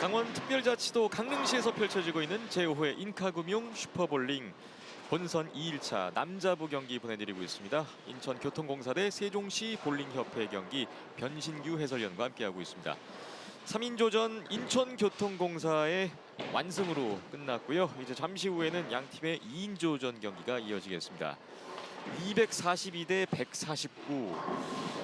강원 특별자치도 강릉시에서 펼쳐지고 있는 제5회 인카금융 슈퍼볼링 본선 2일차 남자부 경기 보내드리고 있습니다. 인천교통공사 대 세종시 볼링협회 경기 변신규 해설위원과 함께하고 있습니다. 3인조전 인천교통공사의 완승으로 끝났고요. 이제 잠시 후에는 양 팀의 2인조전 경기가 이어지겠습니다. 242 대 149.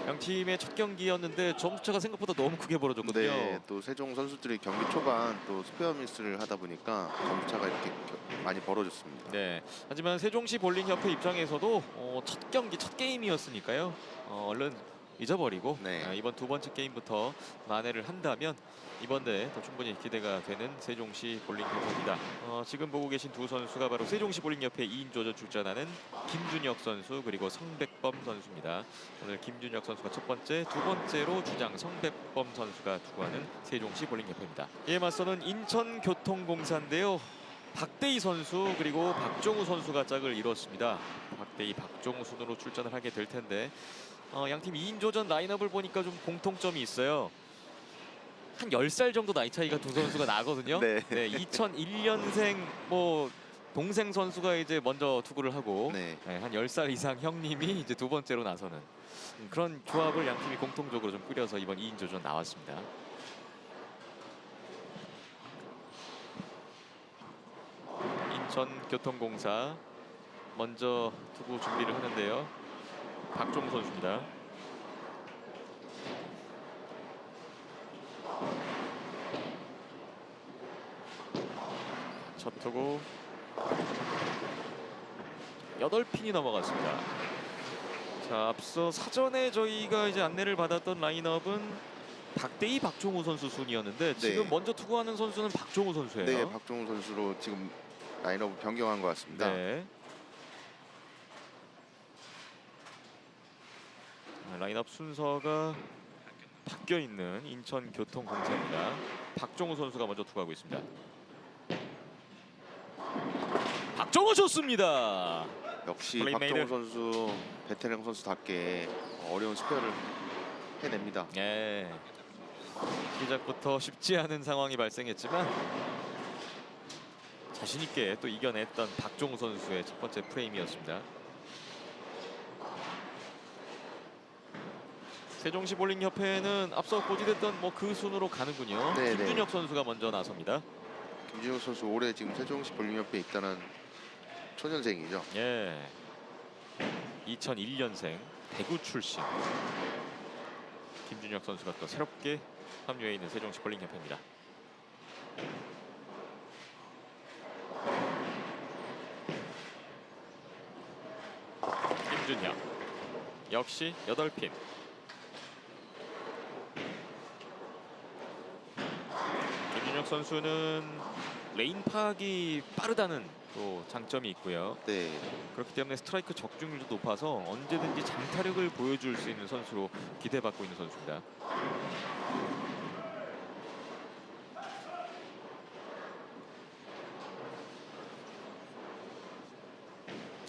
양 팀의 첫 경기였는데 점수차가 생각보다 너무 크게 벌어졌거든요. 네, 또 세종 선수들이 경기 초반 또 스페어 미스를 하다 보니까 점수차가 이렇게 겨- 많이 벌어졌습니다. 네. 하지만 세종시 볼링협회 입장에서도 어, 첫 경기 첫 게임이었으니까요. 어, 얼른 잊어버리고 네. 아, 이번 두 번째 게임부터 만회를 한다면 이번 대회 더 충분히 기대가 되는 세종시 볼링협회입니다. 어, 지금 보고 계신 두 선수가 바로 세종시 볼링협회 2인조전 출전하는 김준혁 선수 그리고 성백범 선수입니다. 오늘 김준혁 선수가 첫 번째, 두 번째로 주장 성백범 선수가 투구하는 세종시 볼링협회입니다. 이에 맞서는 인천교통공사인데요. 박대희 선수 그리고 박종우 선수가 짝을 이뤘습니다. 박대희, 박종우 순으로 출전을 하게 될 텐데 어, 양팀 2인조전 라인업을 보니까 좀 공통점이 있어요. 한 10살 정도 나이 차이가 두 선수가 나거든요. 네. 2001년생 뭐 동생 선수가 이제 먼저 투구를 하고 네. 네, 한 10살 이상 형님이 이제 두 번째로 나서는 음, 그런 조합을 양 팀이 공통적으로 좀 꾸려서 이번 2인조전 나왔습니다. 인천교통공사 먼저 투구 준비를 하는데요. 박종우 선수입니다. 첫 투구 여덟 핀이 넘어갔습니다. 자 앞서 사전에 저희가 이제 안내를 받았던 라인업은 박대희, 박종우 선수 순이었는데 지금 먼저 투구하는 선수는 박종우 선수예요. 네, 박종우 선수로 지금 라인업을 변경한 것 같습니다. 네. 라인업 순서가 바뀌어 있는 인천교통공사입니다. 박종우 선수가 먼저 투구하고 있습니다. 박종우 좋습니다. 역시 플레이메이드. 박종우 선수 베테랑 선수답게 어려운 스페어를 해냅니다. 예. 시작부터 쉽지 않은 상황이 발생했지만 자신 있게 또 이겨냈던 박종우 선수의 첫 번째 프레임이었습니다. 세종시 볼링 협회는 앞서 고지됐던 뭐 그 순으로 가는군요. 네, 김준혁 선수가 먼저 나섭니다. 김준호 선수 올해 지금 세종시 볼링협회에 입단한 초년생이죠. 예. 2001년생 대구 출신 김준혁 선수가 또 새롭게 합류해 있는 세종시 볼링 협회입니다. 김준혁 역시 8핀 김준혁 선수는 레인 파악이 빠르다는 또 장점이 있고요. 네, 그렇기 때문에 스트라이크 적중률도 높아서 언제든지 장타력을 보여줄 수 있는 선수로 기대받고 있는 선수입니다.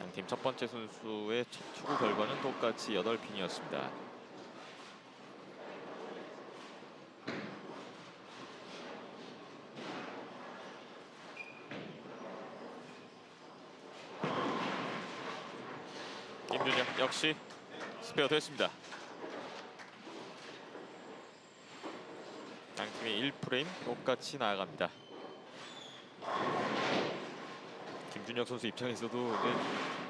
양팀 첫 번째 선수의 첫 투구 결과는 똑같이 8핀이었습니다. 김준혁 역시 스페어 됐습니다. 양팀의 1프레임 똑같이 나아갑니다. 김준혁 선수 입장에서도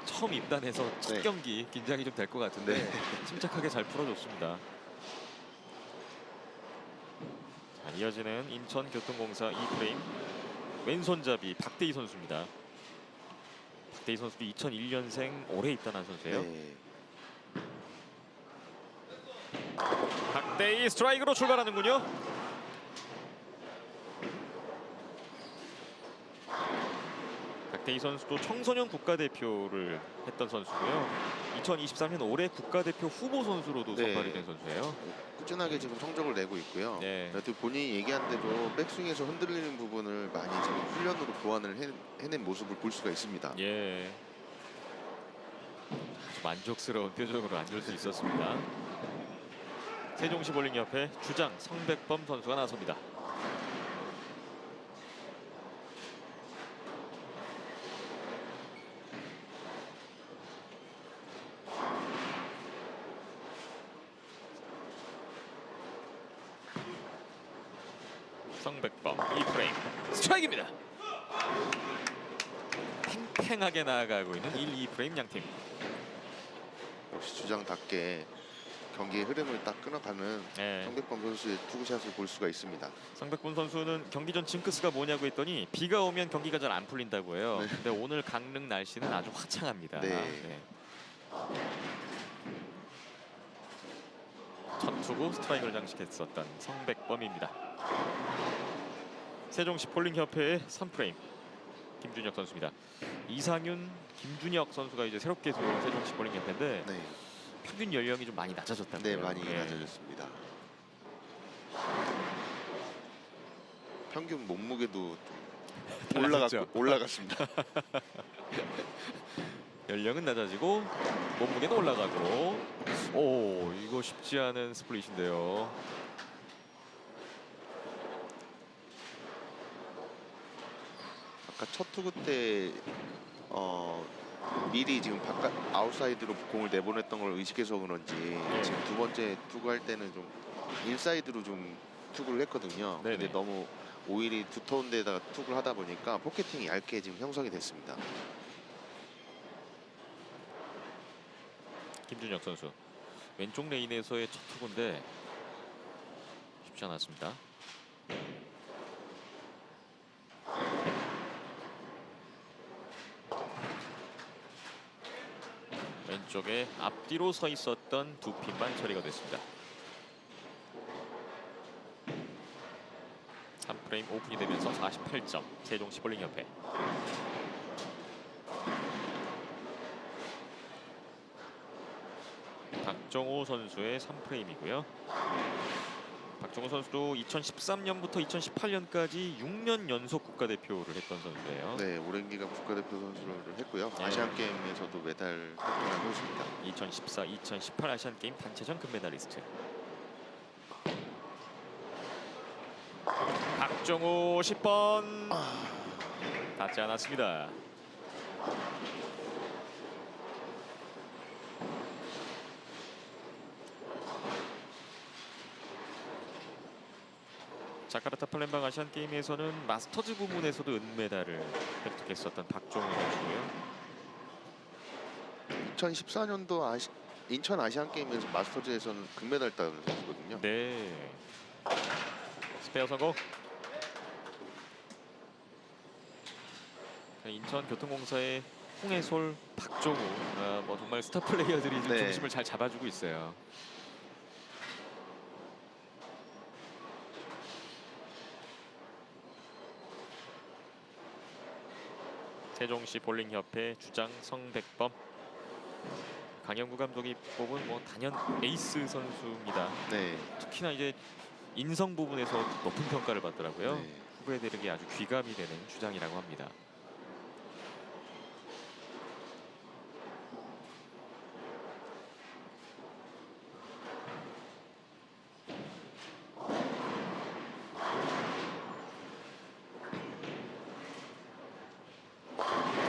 처음 입단해서 첫 네. 경기 긴장이 좀 될 것 같은데 네. 침착하게 잘 풀어줬습니다. 자, 이어지는 인천교통공사 2프레임 왼손잡이 박대희 선수입니다. 박대희 선수도 2001년생 올해 입단한 선수예요. 네. 박대희 스트라이크로 출발하는군요. 박대희 선수도 청소년 국가대표를 했던 선수고요. 2023년 올해 국가대표 후보 선수로도 네. 선발이 된 선수예요. 꾸준하게 지금 성적을 내고 있고요. 네. 그래도 본인이 얘기한 대로 백스윙에서 흔들리는 부분을 많이 지금 훈련으로 보완을 해, 해낸 모습을 볼 수가 있습니다. 예. 아주 만족스러운 표정으로 앉을 수 있었습니다. 세종시 볼링협회 주장 성백범 선수가 나섭니다. 성백범 이프레임 스트라이크입니다. 팽팽하게 나아가고 있는 1, 2프레임 양팀. 역시 주장답게 경기의 흐름을 딱 끊어가는 네. 성백범 선수의 투구샷을 볼 수가 있습니다. 성백범 선수는 경기 전 징크스가 뭐냐고 했더니 비가 오면 경기가 잘 안 풀린다고 해요. 네. 근데 오늘 강릉 날씨는 아주 화창합니다. 네. 첫 투구 스트라이크를 장식했었던 성백범입니다. 세종시 폴링협회의 3프레임 김준혁 선수입니다. 이상윤, 김준혁 선수가 이제 새롭게 들어온 세종시 폴링협회인데 네, 평균 연령이 좀 많이 낮아졌다고요. 네 많이 예. 낮아졌습니다. 평균 몸무게도 좀? 올라갔고 올라갔습니다. 연령은 낮아지고 몸무게도 올라가고 오 이거 쉽지 않은 스플릿인데요. 아까 첫 투구 때 어, 미리 지금 바깥 아웃사이드로 공을 내보냈던 걸 의식해서 그런지 지금 두 번째 투구 할 때는 좀 인사이드로 좀 투구를 했거든요. 네네. 근데 너무 오일이 두터운 데다가 투구를 하다 보니까 포켓팅이 얇게 지금 형성이 됐습니다. 김준혁 선수 왼쪽 레인에서의 첫 투구인데 쉽지 않았습니다. 쪽에 앞뒤로 서 있었던 두 핀만 처리가 됐습니다. 3프레임 오픈이 되면서 48점 세종 시 볼링 협회 박정호 선수의 3프레임이고요. 박정호 선수도 2013년부터 2018년까지 6년 연속 국가대표를 했던 선수예요. 네, 오랜 기간 국가대표 선수를 했고요. 네. 아시안 게임에서도 메달 획득한 선수입니다. 2014, 2018 아시안 게임 단체전 금메달리스트. 박정호 10번 닿지 않았습니다. 자카르타 팔렘방 아시안 게임에서는 마스터즈 부문에서도 은메달을 획득했었던 박정호 선수고요. 2014년도 아시, 인천 아시안 게임에서 마스터즈에서는 금메달 따는 선수거든요. 네. 스페어 성공. 인천교통공사의 홍해솔, 박종우, 아, 뭐 정말 스타 플레이어들이 좀 네. 중심을 잘 잡아주고 있어요. 세종시 볼링협회 주장 성백범 강영구 감독이 뽑은 뭐 단연 에이스 선수입니다. 네. 특히나 이제 인성 부분에서 높은 평가를 받더라고요. 네. 후배들에게 아주 귀감이 되는 주장이라고 합니다.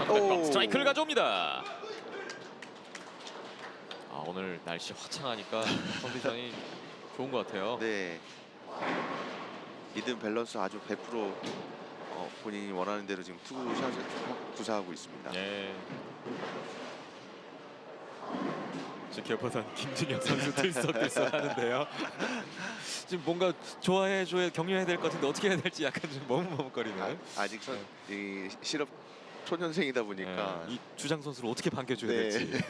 오. 스트라이크를 가져옵니다. 아, 오늘 날씨 화창하니까 컨디션이 좋은 것 같아요. 네. 리듬 밸런스 아주 100% 어, 본인이 원하는 대로 지금 투구 샷을 구사하고 있습니다. 예. 지켜보던 김준혁 선수 들썩들썩 하는데요. 지금 뭔가 좋아해 줘야 격려해야 될 것 같은데 어떻게 해야 될지 약간 좀 머뭇머뭇거리는. 아, 아직 선, 이 실업 초년생이다 보니까 예, 이 주장 선수를 어떻게 반겨줘야 네. 될지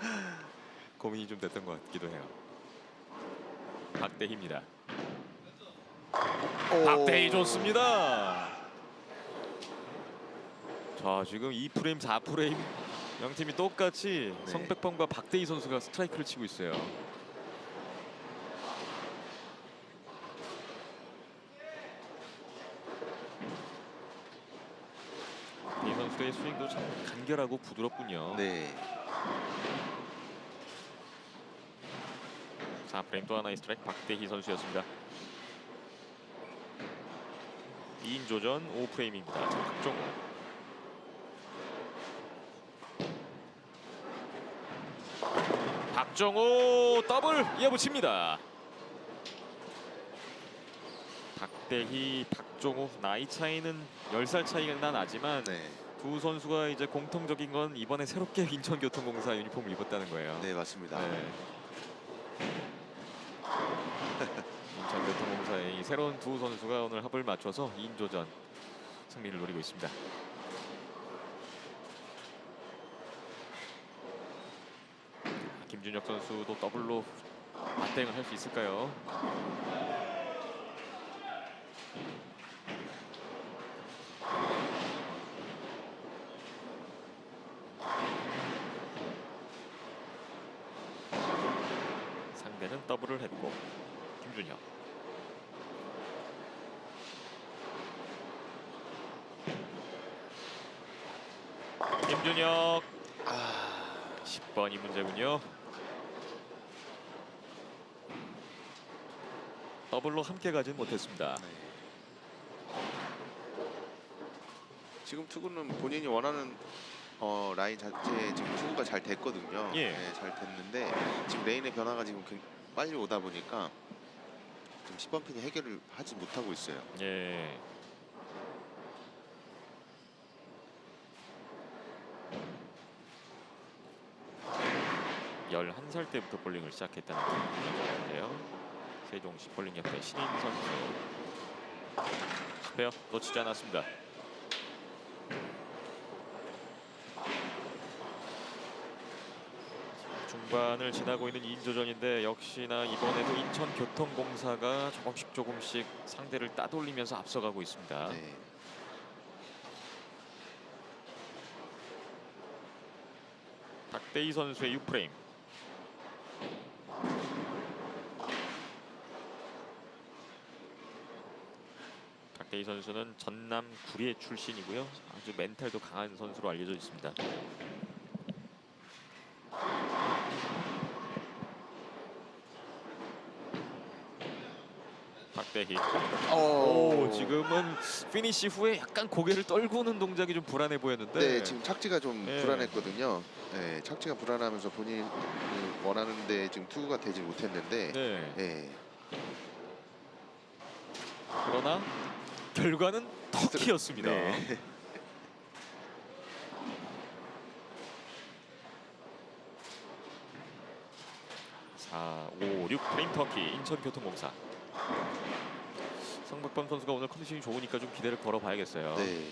고민이 좀 됐던 것 같기도 해요. 박대희입니다. 오. 박대희 좋습니다. 자 지금 2프레임 4프레임 양 팀이 똑같이 네. 성백범과 박대희 선수가 스트라이크를 치고 있어요. 이 선수의 스윙도 참 간결하고 부드럽군요. 네. 4프레임 또 하나의 스트라이크 박대희 선수였습니다. 2인 조전 5프레임입니다. 박종호. 박정호 더블 이어붙입니다. 박대희, 박종욱 나이 차이는 10살 차이가 나지만 네, 두 선수가 이제 공통적인 건 이번에 새롭게 인천교통공사 유니폼을 입었다는 거예요. 네 맞습니다. 네. 인천교통공사의 이 새로운 두 선수가 오늘 합을 맞춰서 2인조전 승리를 노리고 있습니다. 김준혁 선수도 더블로 맞대응을 할 수 있을까요? 상대는 더블을 했고 김준혁 김준혁 아, 10번이 문제군요. 더블로 함께 가진 못했습니다. 네. 지금 투구는 본인이 원하는 어, 라인 자체에 지금 투구가 잘 됐거든요. 예. 네, 잘 됐는데 지금 레인의 변화가 지금 굉- 빨리 오다 보니까 지금 10번 핀이 해결을 하지 못하고 있어요. 예. 열한 살 때부터 볼링을 시작했다는 김준혁인데요. 세종시 볼링협회 신인 선수. 스페어 놓치지 않았습니다. 중반을 지나고 있는 2인조전인데 역시나 이번에도 인천교통공사가 조금씩 조금씩 상대를 따돌리면서 앞서가고 있습니다. 네. 박대희 선수의 6프레임. 박대희 선수는 전남 구례 출신이고요. 아주 멘탈도 강한 선수로 알려져 있습니다. 박대희. 오, 지금은 피니시 후에 약간 고개를 떨구는 동작이 좀 불안해 보였는데. 네, 지금 착지가 좀 네. 불안했거든요. 네, 착지가 불안하면서 본인이 원하는데 지금 투구가 되지 못했는데 네. 네. 그러나 결과는 터키였습니다. 네. 4, 5, 6 프레임 터키 인천교통공사. 성박범 선수가 오늘 컨디션이 좋으니까 좀 기대를 걸어봐야겠어요. 네.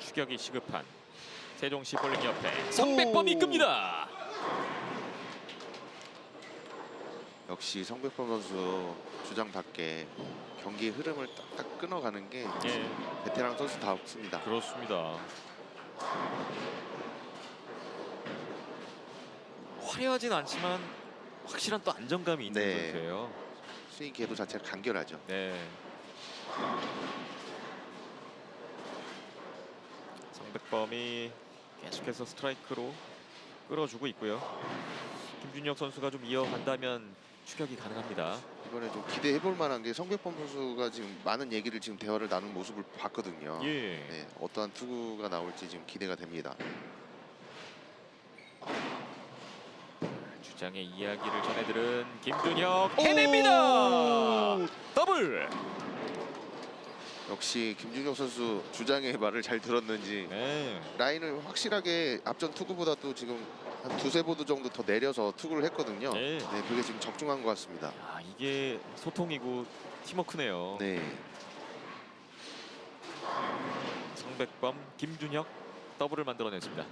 추격이 시급한 세종시 볼링협회 성백범이 오. 이끕니다. 역시 성백범 선수 주장답게 경기의 흐름을 딱딱 끊어가는 게 예, 베테랑 선수답습니다. 그렇습니다. 화려하진 않지만 확실한 또 안정감이 있는 네. 선수예요. 스윙 궤도 자체가 간결하죠. 네. 성백범이 계속해서 스트라이크로 끌어주고 있고요. 김준혁 선수가 좀 이어간다면 추격이 가능합니다. 이번에 좀 기대해 볼 만한 게 성백범 선수가 지금 많은 얘기를 지금 대화를 나눈 모습을 봤거든요. 예. 네, 어떠한 투구가 나올지 지금 기대가 됩니다. 주장의 이야기를 전해들은 김준혁 해냅니다. 더블. 역시 김준혁 선수 주장의 말을 잘 들었는지 네. 라인을 확실하게 앞전 투구보다도 지금 한 두세 보드 정도 더 내려서 투구를 했거든요. 네. 네, 그게 지금 적중한 것 같습니다. 아 이게 소통이고 팀워크네요. 네, 성백범, 김준혁 더블을 만들어냈습니다.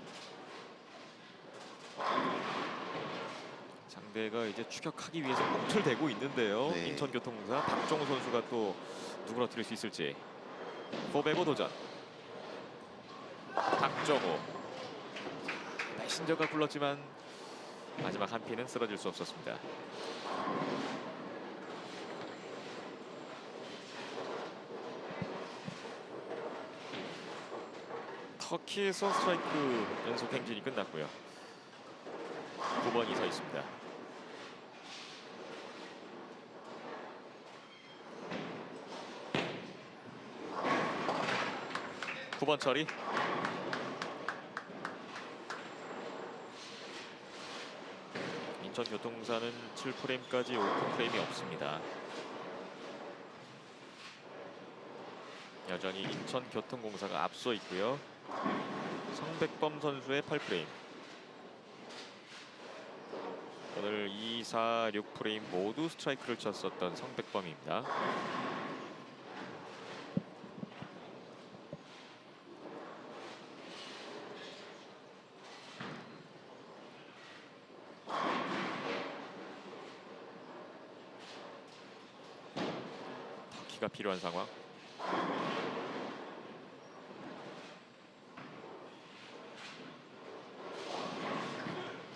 상대가 이제 추격하기 위해서 꿈틀대고 있는데요. 네. 인천교통공사 박정우 선수가 또 누구러뜨릴 수 있을지. 포베고 도전. 박정우. 메신저가 굴렀지만 마지막 한 피는 쓰러질 수 없었습니다. 터키에서 스트라이크 연속 행진이 끝났고요. 9번이 서 있습니다. 9번 처리. 인천교통공사는 7프레임까지 오픈 프레임이 없습니다. 여전히 인천교통공사가 앞서 있고요. 성백범 선수의 8프레임. 오늘 2, 4, 6프레임 모두 스트라이크를 쳤었던 성백범입니다. 터키가 필요한 상황.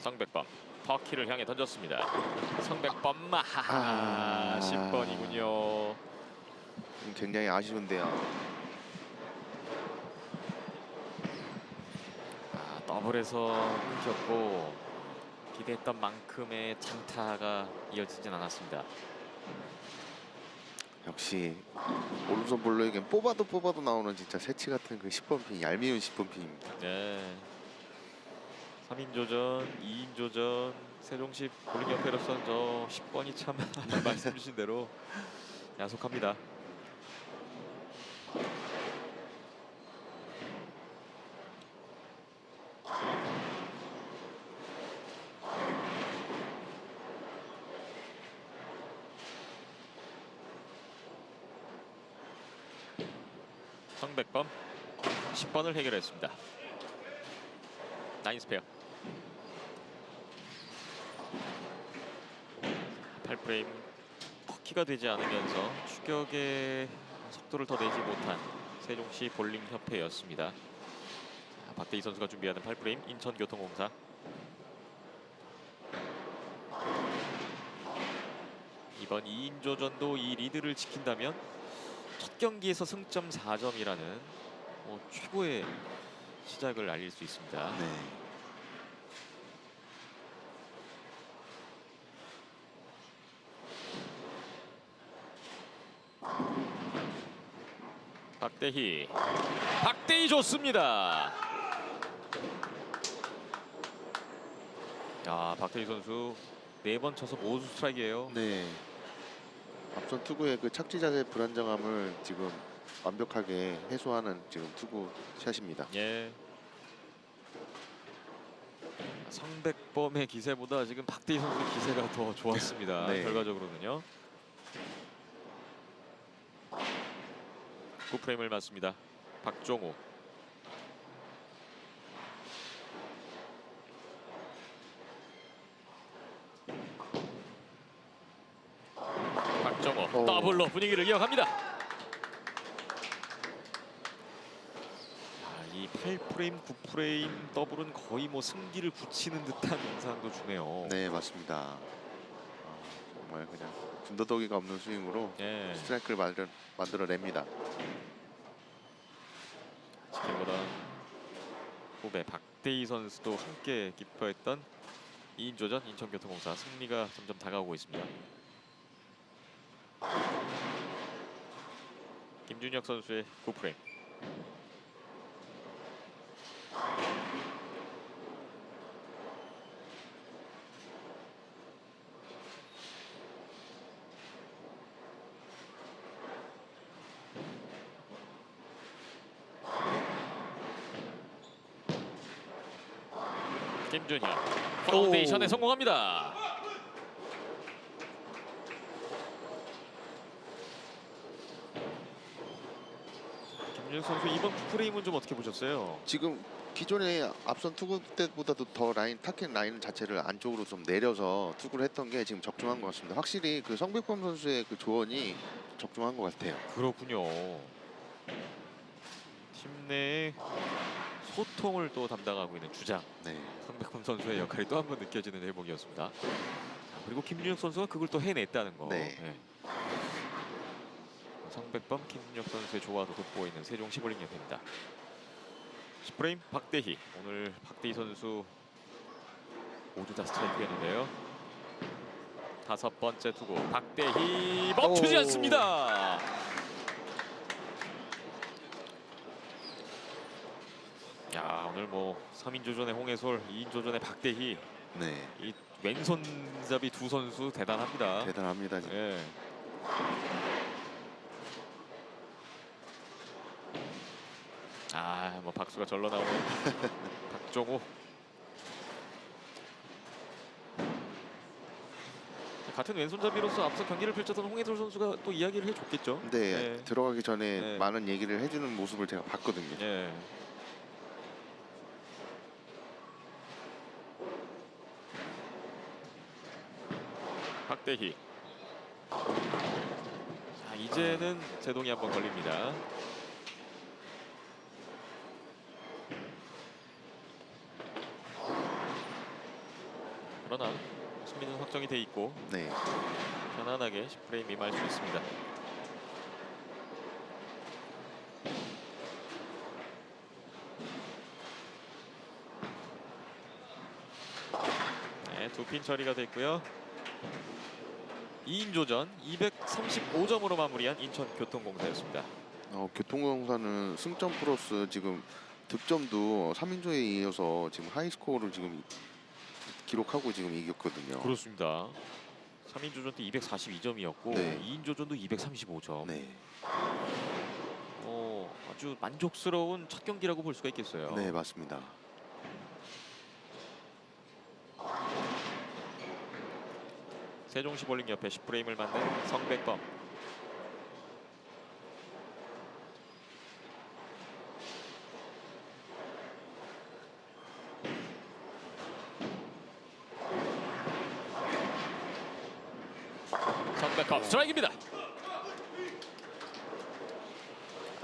성백범 터키를 향해 던졌습니다. 성백범 마하 아. 10번이군요. 좀 굉장히 아쉬운데요. 아, 더블에서 끊겼고 기대했던 만큼의 장타가 이어지진 않았습니다. 역시 오른손 볼로에겐 뽑아도 뽑아도 나오는 진짜 새치 같은 그 10번 핀 얄미운 10번 핀입니다. 네. 3인 조전, 2인 조전, 세종시 볼링협회로서는 저 10번이 참 말씀 주신 대로 야속합니다. 성 백범 10번을 해결했습니다. 나인 스페어 8프레임 터키가 되지 않으면서 추격의 속도를 더 내지 못한 세종시 볼링 협회였습니다. 자, 박대희 선수가 준비하는 8프레임 인천교통공사 이번 2인조전도 이 리드를 지킨다면 첫 경기에서 승점 4점이라는 뭐 최고의 시작을 알릴 수 있습니다. 네. 박대희 박대희 좋습니다 야 박대희 선수 네 번 쳐서 모두 스트라이크예요 네. 앞선 투구의 그 착지 자세 불안정함을 지금 완벽하게 해소하는 지금 투구 샷입니다. 예 성백범의 기세보다 지금 박대희 선수 기세가 더 좋았습니다 네. 결과적으로는요 9프레임을 맞습니다 박종호 오. 더블로 분위기를 이어갑니다. 아, 이 8프레임, 9프레임 더블은 거의 뭐 승기를 굳히는 듯한 인상도 주네요. 네 맞습니다. 아, 정말 그냥 군더더기가 없는 스윙으로 예, 스트라이크를 만들어, 만들어냅니다. 지켜보던 후배 박대희 선수도 함께 기뻐했던 2인조전 인천교통공사 승리가 점점 다가오고 있습니다. 김준혁 선수의 9프레임. 김준혁 파운데이션에 오. 성공합니다. 김준혁 선수 이번 9프레임은 좀 어떻게 보셨어요? 지금 기존의 앞선 투구 때보다도 더 라인 타켓 라인 자체를 안쪽으로 좀 내려서 투구를 했던 게 지금 적중한 것 같습니다. 확실히 그 성백범 선수의 그 조언이 적중한 것 같아요. 그렇군요. 팀 내에 소통을 또 담당하고 있는 주장 네. 성백범 선수의 역할이 또 한 번 느껴지는 대목이었습니다. 자, 그리고 김준혁 선수가 그걸 또 해냈다는 거. 네. 예. 성백범, 김준혁 선수의 조화도 돋보이는 세종 시볼링 협회입니다. 10프레임 박대희 오늘 박대희 선수 모두 다 스트라이크였는데요. 다섯 번째 투구 박대희 멈추지 오. 않습니다. 오늘 뭐 3인 조전의 홍해솔, 2인 조전의 박대희 네, 이 왼손잡이 두 선수 대단합니다. 대단합니다. 예. 아, 뭐 박수가 절로 나오는 박종호. 같은 왼손잡이로서 앞서 경기를 펼쳤던 홍해솔 선수가 또 이야기를 해줬겠죠. 네, 네. 들어가기 전에 네. 많은 얘기를 해주는 모습을 제가 봤거든요. 예. 박대희. 자, 이제는 제동이 한번 걸립니다. 그러나 승리는 확정이 돼 있고 네, 편안하게 10프레임 임할 수 있습니다. 네, 두 핀 처리가 됐고요. 2인조전 235점으로 마무리한 인천교통공사였습니다. 어, 교통공사는 승점 플러스 지금 득점도 3인조에 이어서 지금 하이스코어를 지금 기록하고 지금 이겼거든요. 그렇습니다. 3인 조전 때 242점이었고 네. 2인 조전도 235점. 네, 어, 아주 만족스러운 첫 경기라고 볼 수가 있겠어요. 네 맞습니다. 세종시 볼링 옆에 10프레임을 만든 성백범. 성백범 스트라이크입니다.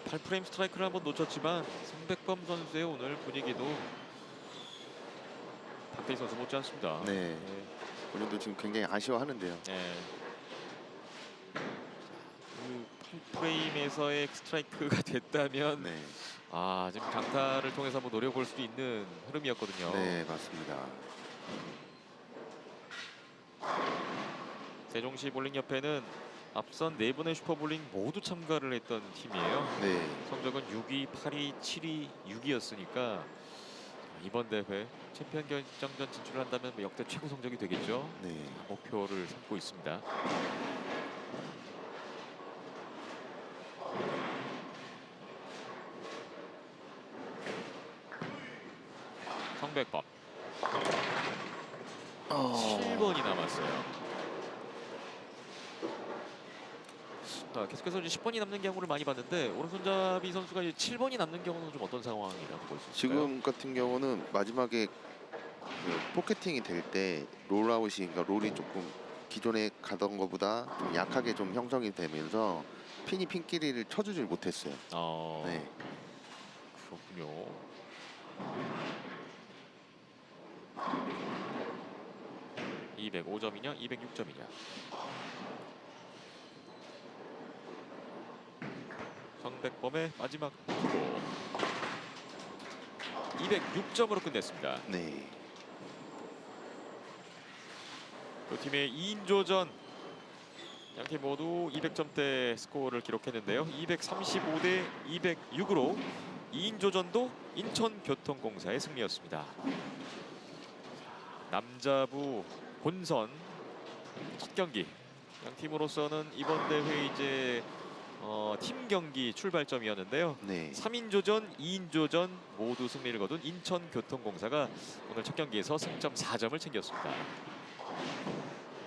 8프레임 스트라이크를 한번 놓쳤지만 성백범 선수의 오늘 분위기도 박대희 선수 못지 않습니다. 네. 본인도 지금 굉장히 아쉬워하는데요. 예. 그 8프레임에서의 스트라이크가 됐다면 네, 아 지금 강타를 통해서 한번 노려볼 수도 있는 흐름이었거든요. 네 맞습니다. 세종시 볼링협회는 앞선 네 분의 슈퍼볼링 모두 참가를 했던 팀이에요. 네, 성적은 6위, 8위, 7위, 6위였으니까 이번 대회 챔피언 결정전 진출을 한다면 뭐 역대 최고 성적이 되겠죠. 네. 목표를 삼고 있습니다. 성백법 어, 7번이 남았어요. 자, 계속해서 이제 10번이 남는 경우를 많이 봤는데 오른손잡이 선수가 이제 7번이 남는 경우는 좀 어떤 상황이라고 볼수 있을까요? 지금 같은 경우는 마지막에 그 포켓팅이 될 때 롤아웃이 그러니까 롤이 조금 기존에 가던 것보다 좀 약하게 좀 형성이 되면서 핀이 핀끼리를 쳐주질 못했어요. 어, 네, 그렇군요. (205점이냐) (206점이냐) 백범의 마지막 투구 206점으로 끝냈습니다. 네, 두 팀의 2인조전 양 팀 모두 200점대 스코어를 기록했는데요. 235 대 206으로 2인조전도 인천교통공사의 승리였습니다. 남자부 본선 첫 경기 양 팀으로서는 이번 대회 이제 어, 팀 경기 출발점이었는데요. 네, 3인조전, 2인조전 모두 승리를 거둔 인천교통공사가 오늘 첫 경기에서 승점 4점을 챙겼습니다.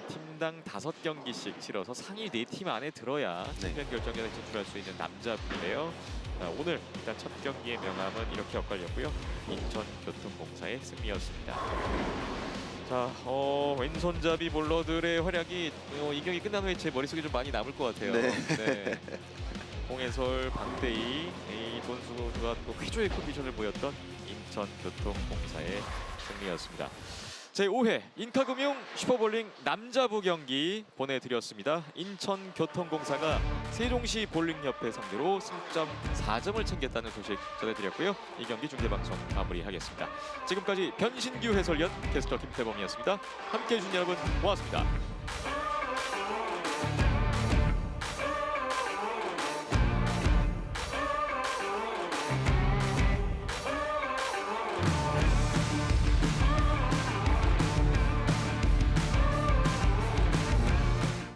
팀당 5경기씩 치러서 상위 4팀 안에 들어야 네. 챔피언 결정전에 진출할 수 있는 남자부인데요. 자, 오늘 일단 첫 경기의 명함은 이렇게 엇갈렸고요. 인천교통공사의 승리였습니다. 자, 어, 왼손잡이 볼러들의 활약이 어, 이 경기 끝난 후에 제 머릿속에 좀 많이 남을 것 같아요. 네. 네. 홍해솔, 박대희 이 선수가 또 쾌조의 컨디션을 보였던 인천교통공사의 승리였습니다. 제5회 인카금융 슈퍼볼링 남자부 경기 보내드렸습니다. 인천교통공사가 세종시 볼링협회 상대로 승점 4점을 챙겼다는 소식 전해드렸고요. 이 경기 중계방송 마무리하겠습니다. 지금까지 변신규 해설위원 캐스터 김태범이었습니다. 함께해 주신 여러분 고맙습니다.